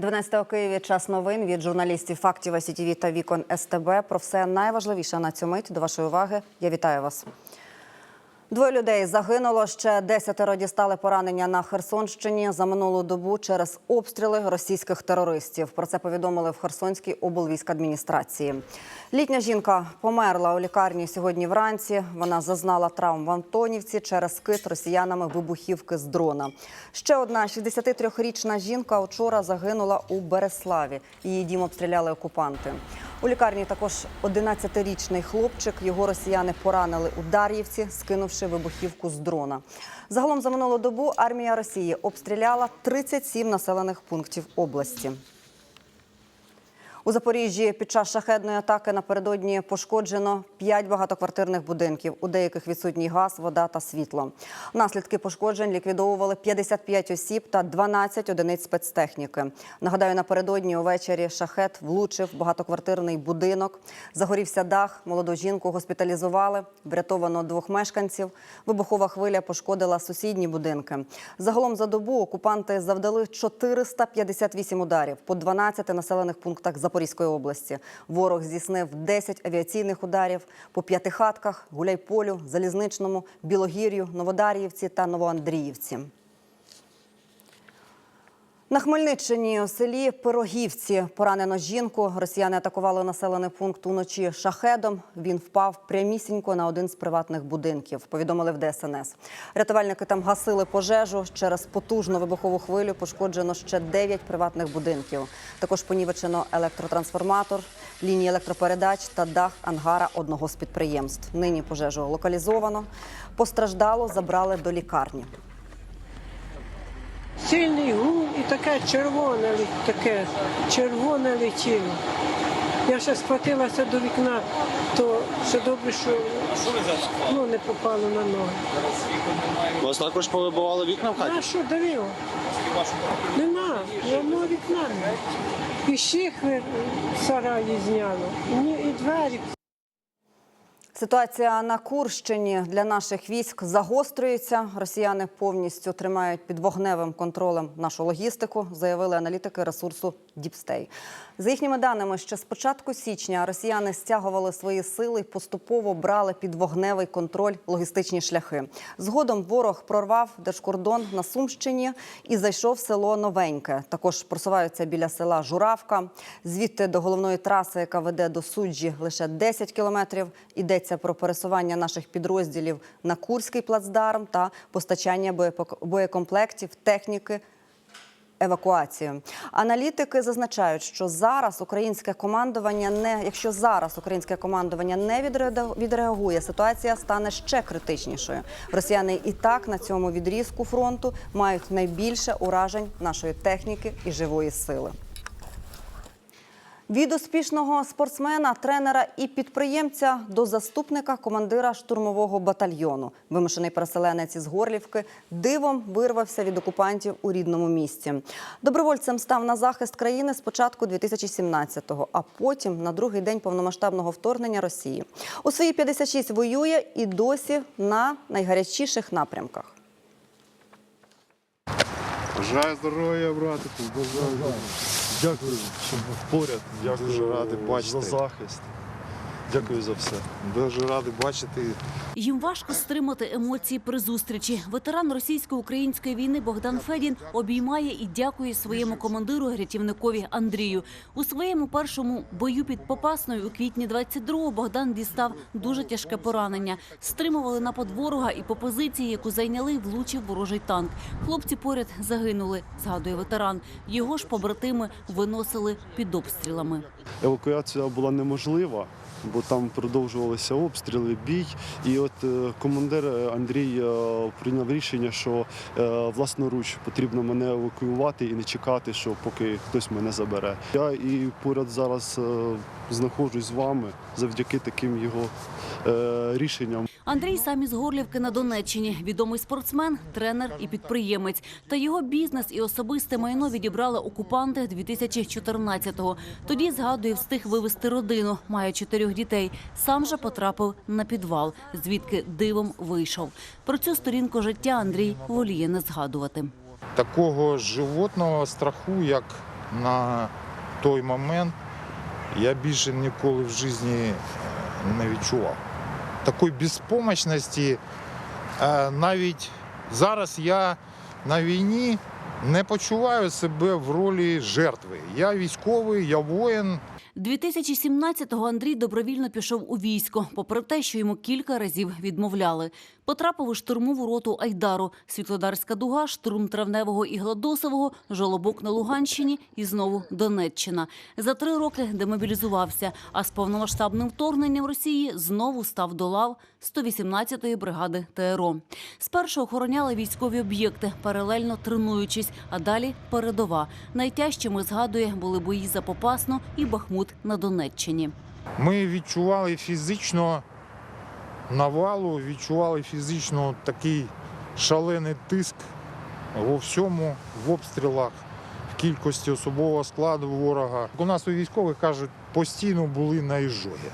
12 Києві час новин від журналістів фактів СІТІВІ та вікон СТБ. Про все найважливіше на цю мить. До вашої уваги. Я вітаю вас. Двоє людей загинуло. Ще десятеро дістали поранення на Херсонщині за минулу добу через обстріли російських терористів. Про це повідомили в Херсонській облвійськадміністрації. Літня жінка померла у лікарні сьогодні вранці. Вона зазнала травм в Антонівці через скид росіянами вибухівки з дрона. Ще одна 63-річна жінка вчора загинула у Береславі. Її дім обстріляли окупанти. У лікарні також 11-річний хлопчик. Його росіяни поранили у Дар'ївці, скинувши вибухівку з дрона. Загалом за минулу добу армія Росії обстріляла 37 населених пунктів області. У Запоріжжі під час шахедної атаки напередодні пошкоджено 5 багатоквартирних будинків. У деяких відсутній газ, вода та світло. Наслідки пошкоджень ліквідовували 55 осіб та 12 одиниць спецтехніки. Нагадаю, напередодні увечері шахет влучив багатоквартирний будинок. Загорівся дах, молоду жінку госпіталізували. Врятовано двох мешканців. Вибухова хвиля пошкодила сусідні будинки. Загалом за добу окупанти завдали 458 ударів по 12 населених пунктах Запорізької області. Ворог здійснив 10 авіаційних ударів по п'ятихатках, Гуляйполю, Залізничному, Білогір'ю, Новодар'ївці та Новоандріївці. На Хмельниччині у селі Пирогівці поранено жінку. Росіяни атакували населений пункт уночі шахедом. Він впав прямісінько на один з приватних будинків. Повідомили в ДСНС. Рятувальники там гасили пожежу. Через потужну вибухову хвилю пошкоджено ще 9 приватних будинків. Також понівечено електротрансформатор, лінії електропередач та дах ангара одного з підприємств. Нині пожежу локалізовано. Постраждало забрали до лікарні. Сильний гул і таке червоне, таке червоне летіло. Я ще схватилася до вікна, то ще добре, що ну, не попало на ноги. У вас також повибивали вікна в хаті? А що давило? Нема, одного вікна. І щихви в сараї зняло, і двері Ситуація на Курщині для наших військ загострюється. Росіяни повністю тримають під вогневим контролем нашу логістику, заявили аналітики ресурсу Діпстей. За їхніми даними, ще з початку січня росіяни стягували свої сили і поступово брали під вогневий контроль логістичні шляхи. Згодом ворог прорвав держкордон на Сумщині і зайшов в село Новеньке. Також просуваються біля села Журавка. Звідти до головної траси, яка веде до суджі, лише 10 кілометрів. Йдеться про пересування наших підрозділів на Курський плацдарм та постачання боєкомплектів, техніки. Евакуацію аналітики зазначають, що зараз українське командування не якщо зараз українське командування не відреагує, ситуація стане ще критичнішою. Росіяни і так на цьому відрізку фронту мають найбільше уражень нашої техніки і живої сили. Від успішного спортсмена, тренера і підприємця до заступника командира штурмового батальйону. Вимушений переселенець із Горлівки дивом вирвався від окупантів у рідному місті. Добровольцем став на захист країни з початку 2017-го, а потім на другий день повномасштабного вторгнення Росії. У свої 56 воює і досі на найгарячіших напрямках. Бажаю здоров'я, братику. Бажаю. Дякую, що був поряд. Дякую, Дуже радий бачити. за захист. Дякую за все. Дуже радий бачити. Їм важко стримати емоції при зустрічі. Ветеран російсько-української війни Богдан Федін обіймає і дякує своєму командиру рятівникові Андрію. У своєму першому бою під Попасною у квітні 22-го Богдан дістав дуже тяжке поранення. Стримували напад ворога і по позиції, яку зайняли, влучив ворожий танк. Хлопці поряд загинули, згадує ветеран. Його ж побратими виносили під обстрілами. Евакуація була неможлива, бо там продовжувалися обстріли, бій. І от е, командир е, Андрій е, прийняв рішення, що власноруч потрібно мене евакуювати і не чекати, що поки хтось мене забере. Я і поряд зараз знаходжусь з вами завдяки таким його рішенням. Андрій сам із Горлівки на Донеччині. Відомий спортсмен, тренер і підприємець. Та його бізнес і особисте майно відібрали окупанти 2014-го. Тоді згадує, встиг вивезти родину, має чотирьох дітей. Сам же потрапив на підвал, звідки дивом вийшов. Про цю сторінку життя Андрій воліє не згадувати. такого животного страху, як на той момент я більше ніколи в житті не відчував. Такої безпомощності навіть зараз я на війні не почуваю себе в ролі жертви. Я військовий, я воїн, 2017-го Андрій добровільно пішов у військо, попри те, що йому кілька разів відмовляли. Потрапив у штурмову роту Айдару, Світлодарська дуга, штурм Травневого і Гладосового, Жолобок на Луганщині і знову Донеччина. За три роки демобілізувався, а з повномасштабним вторгненням Росії знову став до лав 118-ї бригади ТРО. Спершу охороняли військові об'єкти, паралельно тренуючись, а далі передова. Найтяжчими згадує були бої за Попасну і Бахмут на Донеччині. Ми відчували фізично навалу, відчували фізично такий шалений тиск во всьому, в обстрілах, в кількості особового складу ворога. У нас у військових кажуть, постійно були на іжогі.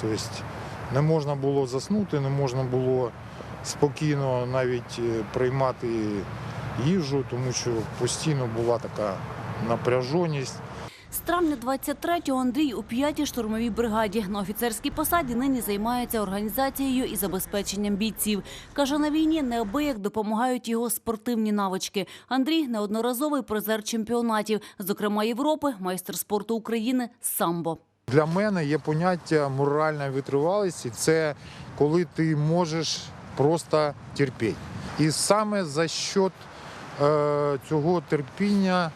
Тобто не можна було заснути, не можна було спокійно навіть е, приймати їжу, тому що постійно була така напряженість. З травня 23-го Андрій у 5-й штурмовій бригаді на офіцерській посаді нині займається організацією і забезпеченням бійців. Каже, на війні неабияк допомагають його спортивні навички. Андрій неодноразовий призер чемпіонатів, зокрема Європи, майстер спорту України самбо. Для мене є поняття моральної витривалості. Це коли ти можеш просто терпіти. І саме за счет е, цього терпіння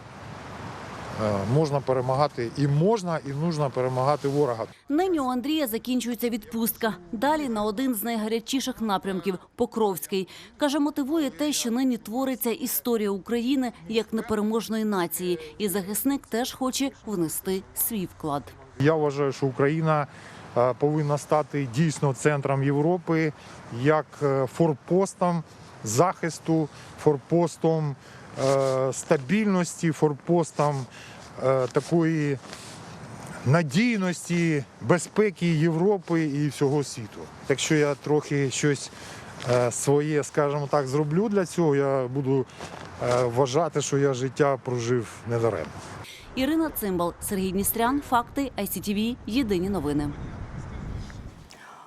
е, можна перемагати і можна, і нужно перемагати ворога. Нині у Андрія закінчується відпустка. Далі на один з найгарячіших напрямків Покровський. Каже, мотивує те, що нині твориться історія України як непереможної нації, і захисник теж хоче внести свій вклад. Я вважаю, що Україна е, повинна стати дійсно центром Європи як е, форпостом захисту, форпостом е, стабільності, форпостом такої надійності, безпеки Європи і всього світу. Якщо я трохи щось своє, скажімо так, зроблю для цього, я буду вважати, що я життя прожив недаремно. Ірина Цимбал, Сергій Дністрян, Факти, ICTV, Єдині новини.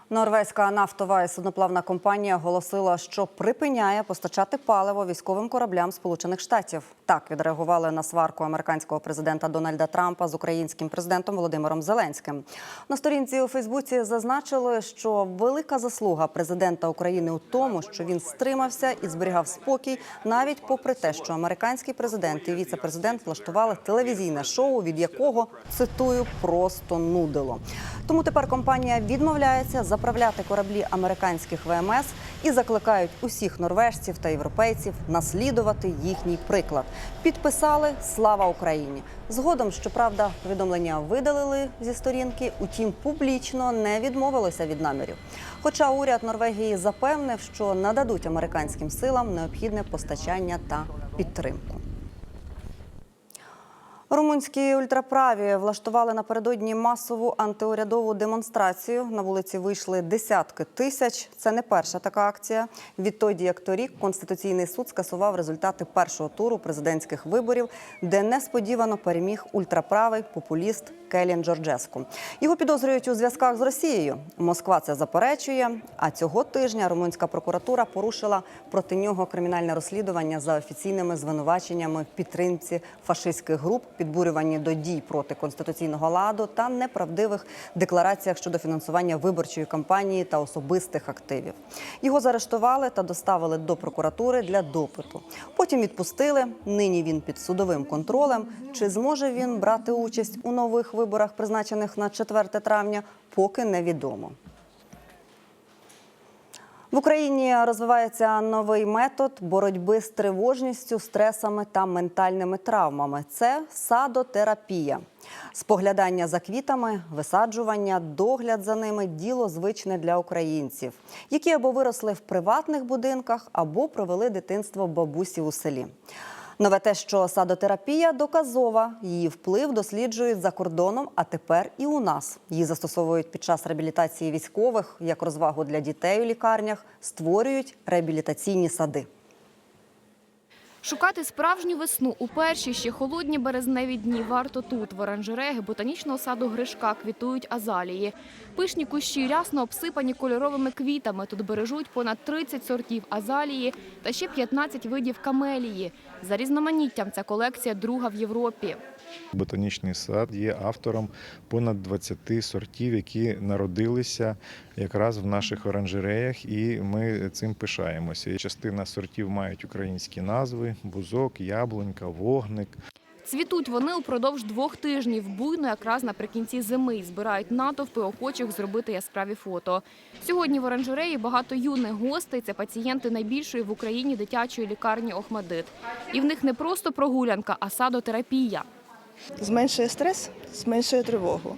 Норвезька нафтова і судноплавна компанія оголосила, що припиняє постачати паливо військовим кораблям Сполучених Штатів. Так відреагували на сварку американського президента Дональда Трампа з українським президентом Володимиром Зеленським. На сторінці у Фейсбуці зазначили, що велика заслуга президента України у тому, що він стримався і зберігав спокій, навіть попри те, що американський президент і віце-президент влаштували телевізійне шоу, від якого цитую просто нудило. Тому тепер компанія відмовляється заправляти кораблі американських ВМС і закликають усіх норвежців та європейців наслідувати їхній приклад. Підписали Слава Україні. Згодом, щоправда, повідомлення видалили зі сторінки, утім, публічно не відмовилося від намірів. Хоча уряд Норвегії запевнив, що нададуть американським силам необхідне постачання та підтримку. Румунські ультраправі влаштували напередодні масову антиурядову демонстрацію. На вулиці вийшли десятки тисяч. Це не перша така акція. Відтоді, як торік, Конституційний суд скасував результати першого туру президентських виборів, де несподівано переміг ультраправий популіст Келін Джорджеску. Його підозрюють у зв'язках з Росією. Москва це заперечує. А цього тижня румунська прокуратура порушила проти нього кримінальне розслідування за офіційними звинуваченнями в підтримці фашистських груп, підбурюванні до дій проти конституційного ладу та неправдивих деклараціях щодо фінансування виборчої кампанії та особистих активів. Його заарештували та доставили до прокуратури для допиту. Потім відпустили. Нині він під судовим контролем. Чи зможе він брати участь у нових виборах, призначених на 4 травня, поки невідомо. В Україні розвивається новий метод боротьби з тривожністю, стресами та ментальними травмами. Це садотерапія. Споглядання за квітами, висаджування, догляд за ними діло звичне для українців, які або виросли в приватних будинках, або провели дитинство бабусі у селі. Нове те, що садотерапія доказова, її вплив досліджують за кордоном, а тепер і у нас. Її застосовують під час реабілітації військових як розвагу для дітей у лікарнях, створюють реабілітаційні сади. Шукати справжню весну у перші ще холодні березневі дні варто тут. В оранжереї ботанічного саду Гришка квітують азалії. Пишні кущі рясно обсипані кольоровими квітами. Тут бережуть понад 30 сортів азалії та ще 15 видів камелії. За різноманіттям ця колекція друга в Європі. Ботанічний сад є автором понад 20 сортів, які народилися якраз в наших оранжереях, і ми цим пишаємося. Частина сортів мають українські назви: бузок, яблунька, вогник. Цвітуть вони упродовж двох тижнів, буйно якраз наприкінці зими і збирають натовпи охочих зробити яскраві фото. Сьогодні в оранжереї багато юних гостей. Це пацієнти найбільшої в Україні дитячої лікарні Охмадит. І в них не просто прогулянка, а садотерапія. Зменшує стрес, зменшує тривогу.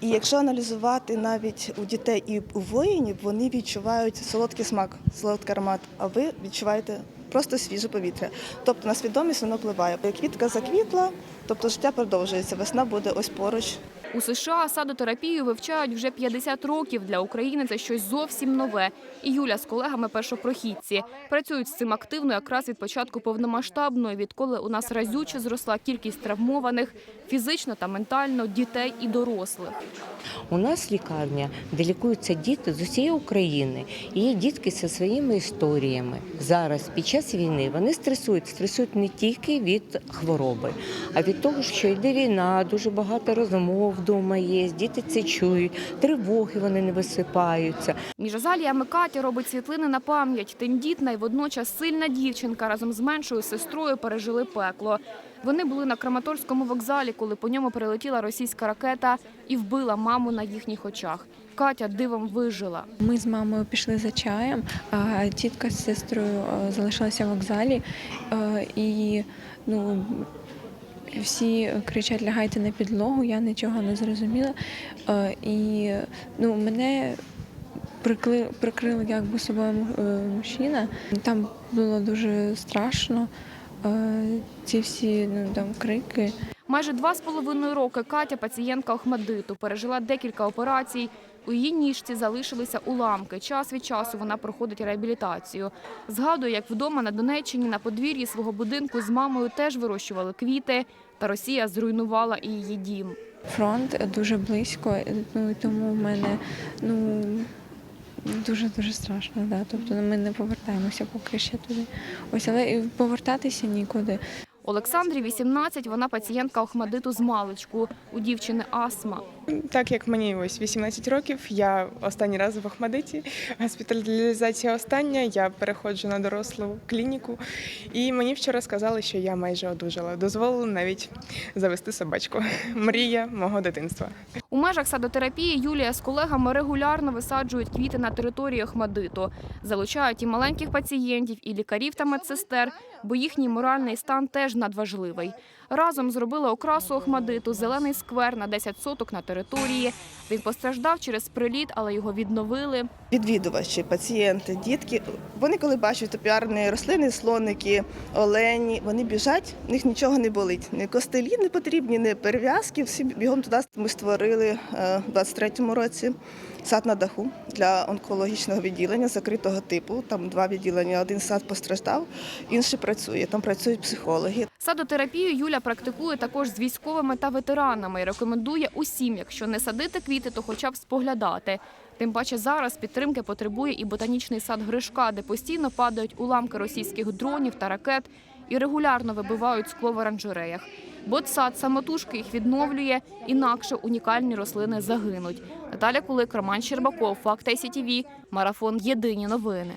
І якщо аналізувати навіть у дітей і у воїнів, вони відчувають солодкий смак, солодкий аромат, а ви відчуваєте просто свіже повітря. Тобто на свідомість воно впливає. Квітка заквітла, тобто життя продовжується, весна буде ось поруч. У США садотерапію вивчають вже 50 років. Для України це щось зовсім нове. І Юля з колегами першопрохідці працюють з цим активно якраз від початку повномасштабної, відколи у нас разюче зросла кількість травмованих фізично та ментально дітей і дорослих. У нас лікарня, де лікуються діти з усієї України. І є дітки зі своїми історіями. Зараз, під час війни, вони стресують. Стресують не тільки від хвороби, а від того, що йде війна, дуже багато розмов вдома є, діти це чують, тривоги вони не висипаються. Між азаліями Катя робить світлини на пам'ять. Тендітна і водночас сильна дівчинка разом з меншою сестрою пережили пекло. Вони були на Краматорському вокзалі, коли по ньому прилетіла російська ракета і вбила маму на їхніх очах. Катя дивом вижила. Ми з мамою пішли за чаєм, а тітка з сестрою е, залишилася в вокзалі. е, І ну, всі кричать лягайте на підлогу, я нічого не зрозуміла. Е, І ну, мене прикли, прикрив якби собою е, мужчина. Там було дуже страшно. е, Ці всі ну, там крики. Майже два з половиною роки Катя, пацієнтка Охмадиту, пережила декілька операцій. У її ніжці залишилися уламки. Час від часу вона проходить реабілітацію. Згадує, як вдома на Донеччині на подвір'ї свого будинку з мамою теж вирощували квіти, та Росія зруйнувала і її дім. Фронт дуже близько, ну і тому в мене ну дуже дуже страшно. Да. Тобто ми не повертаємося поки ще туди. Ось, але повертатися нікуди. Олександрі 18, вона пацієнтка Охмадиту з маличку. У дівчини астма. Так як мені ось 18 років, я останній раз в Охмадиті. Госпіталізація остання. Я переходжу на дорослу клініку, і мені вчора сказали, що я майже одужала. Дозволили навіть завести собачку. Мрія мого дитинства. У межах садотерапії Юлія з колегами регулярно висаджують квіти на території Охмадиту. Залучають і маленьких пацієнтів, і лікарів та медсестер, бо їхній моральний стан теж надважливий. Разом зробили окрасу Охмадиту, зелений сквер на 10 соток на території. Він постраждав через приліт, але його відновили. Відвідувачі, пацієнти, дітки, вони коли бачать топіарні рослини, слоники, олені, вони біжать, в них нічого не болить. Ні костелі не потрібні, ні перев'язки. Всі бігом туди ми створили е, в 23-му році сад на даху для онкологічного відділення закритого типу. Там два відділення. Один сад постраждав, інший працює. Там працюють психологи. Садотерапію Юля практикує також з військовими та ветеранами і рекомендує усім, якщо не садити квіти, то хоча б споглядати. Тим паче зараз підтримки потребує і ботанічний сад Гришка, де постійно падають уламки російських дронів та ракет і регулярно вибивають скло в оранжереях. Ботсад самотужки їх відновлює, інакше унікальні рослини загинуть. Наталя Кулик, Роман Щербаков, Факт ICTV, Марафон Єдині новини.